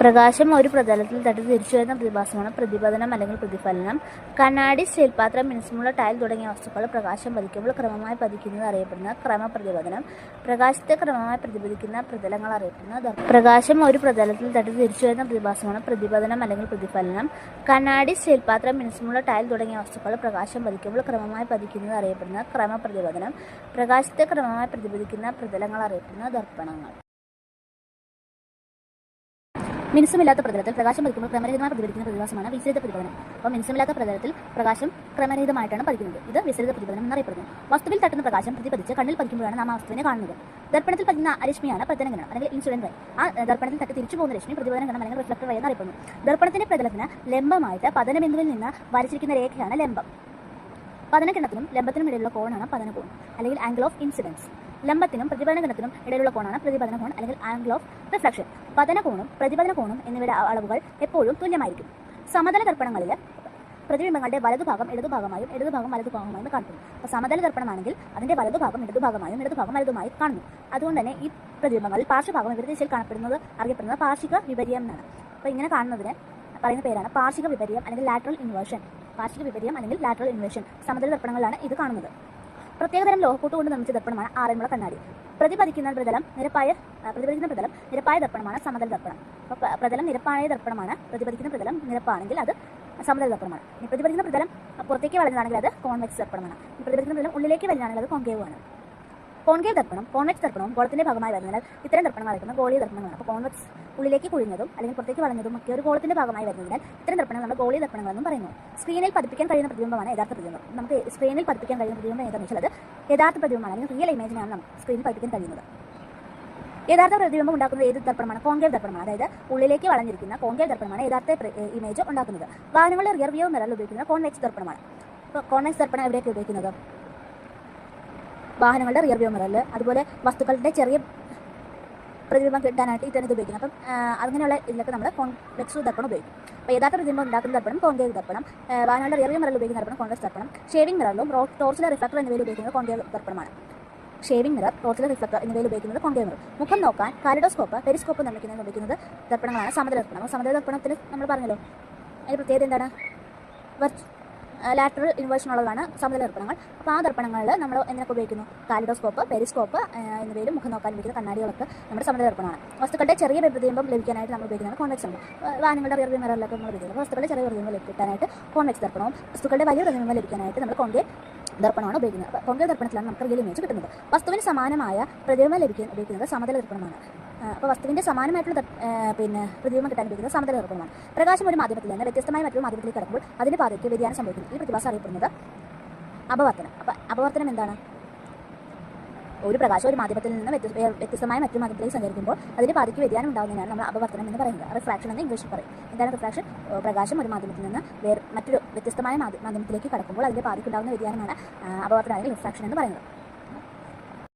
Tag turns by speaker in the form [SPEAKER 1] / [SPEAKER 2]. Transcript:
[SPEAKER 1] പ്രകാശം ഒരു പ്രതലത്തിൽ തട്ടി തിരിച്ചു വരുന്ന പ്രതിഭാസമാണ് പ്രതിപതനം അല്ലെങ്കിൽ പ്രതിഫലനം. കണ്ണാടി സ്റ്റീൽ പാത്രം മിനുസമുള്ള ടൈൽ തുടങ്ങിയ വസ്തുക്കൾ പ്രകാശം പതിക്കുമ്പോൾ ക്രമമായി പതിക്കുന്നത് അറിയപ്പെടുന്ന ക്രമപ്രതിപതനം പ്രകാശത്തെ ക്രമമായി പ്രതിപദിക്കുന്ന പ്രതലങ്ങൾ അറിയപ്പെടുന്ന പ്രകാശം ഒരു പ്രതലത്തിൽ തട്ടി തിരിച്ചു വരുന്ന പ്രതിഭാസമാണ് പ്രതിപതനം അല്ലെങ്കിൽ പ്രതിഫലനം. കണ്ണാടി സ്റ്റീൽ പാത്രം മിനുസമുള്ള ടൈൽ തുടങ്ങിയ വസ്തുക്കൾ പ്രകാശം പതിക്കുമ്പോൾ ക്രമമായി പതിക്കുന്നത് അറിയപ്പെടുന്ന ക്രമപ്രതിപതനം പ്രകാശത്തെ ക്രമമായി പ്രതിപദിക്കുന്ന പ്രതലങ്ങൾ അറിയപ്പെടുന്ന ദർപ്പണങ്ങൾ. മിനുസമില്ലാത്ത പ്രതലത്തിൽ പ്രകാശം പതിക്കുമ്പോൾ ക്രമരഹിതമായി പ്രതിഫലിക്കുന്ന പ്രതിഭാസമാണ് വിസരിത പ്രതിഫലനം. അപ്പോൾ മിനുസമില്ലാത്ത പ്രതലത്തിൽ പ്രകാശം ക്രമരഹിതമായിട്ടാണ് പതിക്കുന്നത്. ഇത് വിസരിത പ്രതിഫലനം എന്നറിയപ്പെടുന്നു. വസ്തുവിൽ തട്ടുന്ന പ്രകാശം പ്രതിപതിച്ച് കണ്ണിൽ പതിക്കുമ്പോഴാണ് നാം ആ വസ്തുവിനെ കാണുന്നത്. ദർപ്പണത്തിൽ പതിക്കുന്ന രശ്മിയാണ് പ്രതലഗണം അല്ലെങ്കിൽ ഇൻസുലിൻ വൈ ആ ദർപ്പണത്തിൽ തട്ടി തിരിച്ചു പോകുന്ന രശ്മി പ്രതിപതനഗണം അല്ലെങ്കിൽ റിഫ്ലക്ടർ വൈ എന്നറിയപ്പെടുന്നു. ദർപ്പണത്തിന്റെ പ്രതലത്തിന് ലംബമായിട്ട് പതനബിന്ദുവിൽ നിന്ന് വരച്ചിരിക്കുന്ന രേഖയാണ് ലംബം. പതനകിണത്തിനും ലംബത്തിനും ഇടയിലുള്ള കോണാണ് പതനകോൺ അല്ലെങ്കിൽ ആംഗിൾ ഓഫ് ഇൻസിഡൻസ് ലംബത്തിനും പ്രതിപതനകിണത്തിനും ഇടയിലുള്ള കോണാണ് പ്രതിപതന കോൺ അല്ലെങ്കിൽ ആംഗിൾ ഓഫ് റിഫ്ലക്ഷൻ പതന കോണും പ്രതിപതന കോണും എന്നിവയുടെ അളവുകൾ എപ്പോഴും തുല്യമായിരിക്കും. സമതല ദർപ്പണങ്ങളിൽ പ്രതിബിംബങ്ങളുടെ വലതുഭാഗം ഇടതുഭാഗമായും ഇടതുഭാഗം വലതുഭാഗമായും കാണുന്നു അപ്പോൾ സമതല ദർപ്പണമാണെങ്കിൽ അതിന്റെ വലതുഭാഗം ഇടതുഭാഗമായും ഇടതുഭാഗം വലതുമായി കാണുന്നു. അതുകൊണ്ട് തന്നെ ഈ പ്രതിബിംബങ്ങളിൽ പാർശ്വഭാഗം ഇവരുടെ ദിശയിൽ കാണപ്പെടുന്നത് അറിയപ്പെടുന്നത് പാർശ്വിക വിപര്യം എന്നാണ്. അപ്പോൾ ഇങ്ങനെ കാണുന്നതിന് പറയുന്ന പേരാണ് പാർശ്വിക വിപര്യം അല്ലെങ്കിൽ ലാറ്ററൽ ഇൻവേർഷൻ പാർശ്വിക വിപര്യം അല്ലെങ്കിൽ ലാറ്ററൽ ഇൻവേർഷൻ സമതല ദർപ്പണങ്ങളിലാണ് ഇത് കാണുന്നത്. പ്രത്യേകതരം ലോഹക്കൂട്ട് കൊണ്ട് നിർമ്മിച്ച ദർപ്പണമാണ് ആറന്മുള കണ്ണാടി. പ്രതിപതിക്കുന്ന പ്രതലം നിരപ്പായ പ്രതിപതിക്കുന്ന പ്രതലം നിരപ്പായ ദർപ്പണമാണ് സമതല ദർപ്പണം. പ്രതലം നിരപ്പായ ദർപ്പണമാണ് പ്രതിപതിക്കുന്ന പ്രതലം നിരപ്പാണെങ്കിൽ അത് സമതല ദർപ്പണമാണ്. പ്രതിപതിക്കുന്ന പ്രതലം പുറത്തേക്ക് വളഞ്ഞതാണെങ്കിൽ അത് കോൺവെക്സ് ദർപ്പണമാണ്. പ്രതിപതിക്കുന്ന പ്രതലം ഉള്ളിലേക്ക് വലിഞ്ഞാണെങ്കിൽ അത് കോൺകേവ് ആണ് കോൺകേവ് ദർപ്പണം കോൺവെക്സ് ദർപ്പണവും ഗോളത്തിന്റെ ഭാഗമായി വരുന്നതിനാൽ ഇത്തരം ദർപ്പണങ്ങൾ അറിയിക്കുന്ന ഗോളീയ ദർപ്പണങ്ങളാണ്. അപ്പോൾ കോൺവെക്സ് ഉള്ളിലേക്ക് കുഴിഞ്ഞതും അല്ലെങ്കിൽ പുറത്തേക്ക് വളഞ്ഞതും ഒക്കെ ഒരു ഗോളത്തിന്റെ ഭാഗമായി വരുന്നതിനാൽ ഇത്തരം ദർപ്പണങ്ങൾ നമ്മൾ ഗോളീയ ദർപ്പണങ്ങളെന്നും പറയുന്നു. സ്ക്രീനിൽ പതിപ്പിക്കാൻ കഴിയുന്ന പ്രതിബിംബമാണ് യഥാർത്ഥ പ്രതിബിംബം. നമുക്ക് സ്ക്രീനിൽ പതിപ്പിക്കാൻ കഴിയുന്ന പ്രതിബിംബം ഏതാണെന്ന് വെച്ചാൽ അത് യഥാർത്ഥ പ്രതിബിംബമാണ്. അല്ലെങ്കിൽ റിയൽ ഇമേജിനാണ് നമുക്ക് സ്ക്രീനിൽ പതിപ്പിക്കാൻ കഴിയുന്നത്. യഥാർത്ഥ പ്രതിബിംബം ഉണ്ടാക്കുന്നത് ഏത് ദർപ്പണമാണ്? കോൺകേവ് ദർപ്പണമാണ്. അതായത് ഉള്ളിലേക്ക് വളഞ്ഞിരിക്കുന്ന കോൺകേവ് ദർപ്പണമാണ് യഥാർത്ഥ ഇമേജ് ഉണ്ടാക്കുന്നത്. വാഹനങ്ങളുടെ റിയർ വ്യൂ മിററിൽ ഉപയോഗിക്കുന്ന കോൺവെക്സ് ദർപ്പണമാണ്. കോൺവെക്സ് ദർപ്പണം എവിടെയൊക്കെ ഉപയോഗിക്കുന്നത്? വാഹനങ്ങളുടെ റിയർ വ്യൂ മിററിൽ അതുപോലെ വസ്തുക്കളുടെ ചെറിയ പ്രതിബിംബം കിട്ടാനായിട്ട് ഇത്തരം ഇത് ഉപയോഗിക്കുന്നത്. അപ്പം അങ്ങനെയുള്ള ഇതിലൊക്കെ നമ്മൾ കോൺവെക്സ് ദർപ്പണം ഉപയോഗിക്കും. അപ്പോൾ യഥാർത്ഥ പ്രതിബിംബം ഉണ്ടാക്കുന്ന ദർപ്പണം കോൺകേവ് ദർപ്പണം. വാഹനങ്ങളുടെ റിയർ വ്യൂ മിററിൽ ഉപയോഗിക്കുന്ന ദർപ്പണം കോൺവെക്സ് ദർപ്പണം. ഷേവിംഗ് മിററിലും റോ ടോർച്ചിലെ റിഫ്ലക്ടർ എന്നിവയിൽ ഉപയോഗിക്കുന്നത് കോൺകേവ് ദർപ്പണമാണ്. ഷേവിംഗ് മിറർ ടോർച്ചിലെ റിഫ്ലക്ടർ എന്നിവയിൽ ഉപയോഗിക്കുന്നത് കോൺകേവ് മിറർ മുഖം നോക്കാൻ കാലിഡോസ്കോപ്പ് പെരിസ്കോപ്പ് നിർമ്മിക്കുന്നതിന് ഉപയോഗിക്കുന്നത് ദർപ്പണങ്ങളാണ്. സമതല ദർപ്പണം. സമതല ദർപ്പണത്തിൽ നമ്മൾ പറഞ്ഞല്ലോ അതിന്റെ പ്രത്യേകത എന്താണ്? ലാറ്ററൽ ഇൻവേർഷൻ ഉള്ളതാണ് സമതല ദർപ്പണങ്ങൾ. അപ്പോൾ ആ ദർപ്പണങ്ങളിൽ നമ്മൾ എന്തിനൊക്കെ ഉപയോഗിക്കുന്നു? കാലിഡോസ്കോപ്പ് പെരിസ്കോപ്പ് എന്നിവയിലും മുഖം നോക്കാൻ ഉപയോഗിക്കുന്ന കണ്ണാടികളൊക്കെ നമ്മുടെ സമതല ദർപ്പണമാണ്. വസ്തുക്കളുടെ ചെറിയ പ്രതിബിംബം ലഭിക്കാനായിട്ട് നമ്മൾ ഉപയോഗിക്കുന്നത് കോൺവെക്സ് ആ, വാഹനങ്ങളുടെ റിയർ മിററിലൊക്കെ നമ്മൾ ഉപയോഗിക്കുന്നത് വസ്തുക്കളുടെ ചെറിയ പ്രതിബിംബം ലഭിക്കാനായിട്ട് കോൺവെക്സ് ദർപ്പണവും വസ്തുക്കളുടെ വലിയ പ്രതിബിംബം ലഭിക്കാനായിട്ട് നമ്മൾ കോൺകേവ് ദർപ്പണമാണ് ഉപയോഗിക്കുന്നത്. അപ്പോൾ കോൺകേവ് ദർപ്പണത്തിലാണ് നമുക്ക് റിയൽ ഇമേജ് കിട്ടുന്നത്. വസ്തുവിന് സമാനമായ പ്രതിബിംബം ലഭിക്കാൻ ഉപയോഗിക്കുന്നത് സമതല ദർപ്പണമാണ്. അപ്പോൾ വസ്തുവിന്റെ സമാനമായിട്ടുള്ള പിന്നെ പ്രതിബിംബം കിട്ടാൻ ഉപയോഗിക്കുന്നത് സമതല ദർപ്പണമാണ്. പ്രകാശം ഒരു മാധ്യമത്തിൽ നിന്ന് വ്യത്യസ്തമായ മറ്റൊരു മാധ്യമത്തിലേക്ക് കടക്കുമ്പോൾ അതിന്റെ പാതയ്ക്ക് വ്യതിയാനം സംഭവിക്കുന്നു. ഈ പ്രതിഭാസം അറിയപ്പെടുന്നത് അപവർത്തനം. അപ്പം അപവർത്തനം എന്താണ്? ഒരു പ്രകാശം ഒരു മാധ്യമത്തിൽ നിന്ന് വ്യത്യസ്ത വ്യത്യസ്തമായ മറ്റൊരു മാധ്യമത്തിലേക്ക് സഞ്ചരിക്കുമ്പോൾ അതിന്റെ പാതയ്ക്ക് വ്യതിയാനം ഉണ്ടാകുന്നതിനാണ് നമ്മൾ അപവർത്തനം എന്ന് പറയുന്നത്. റിഫ്രാക്ഷൻ എന്ന് ഇംഗ്ലീഷിൽ പറയും. എന്താണ് റിഫ്രാക്ഷൻ? പ്രകാശം ഒരു മാധ്യമത്തിൽ നിന്ന് വേറെ മറ്റൊരു വ്യത്യസ്തമായ മാധ്യമത്തിലേക്ക് കടക്കുമ്പോൾ അതിന്റെ പാതയ്ക്ക് ഉണ്ടാകുന്ന വ്യതിയാനമാണ് അപവർത്തനം അല്ലെങ്കിൽ റിഫ്രാക്ഷൻ എന്ന് പറയുന്നത്.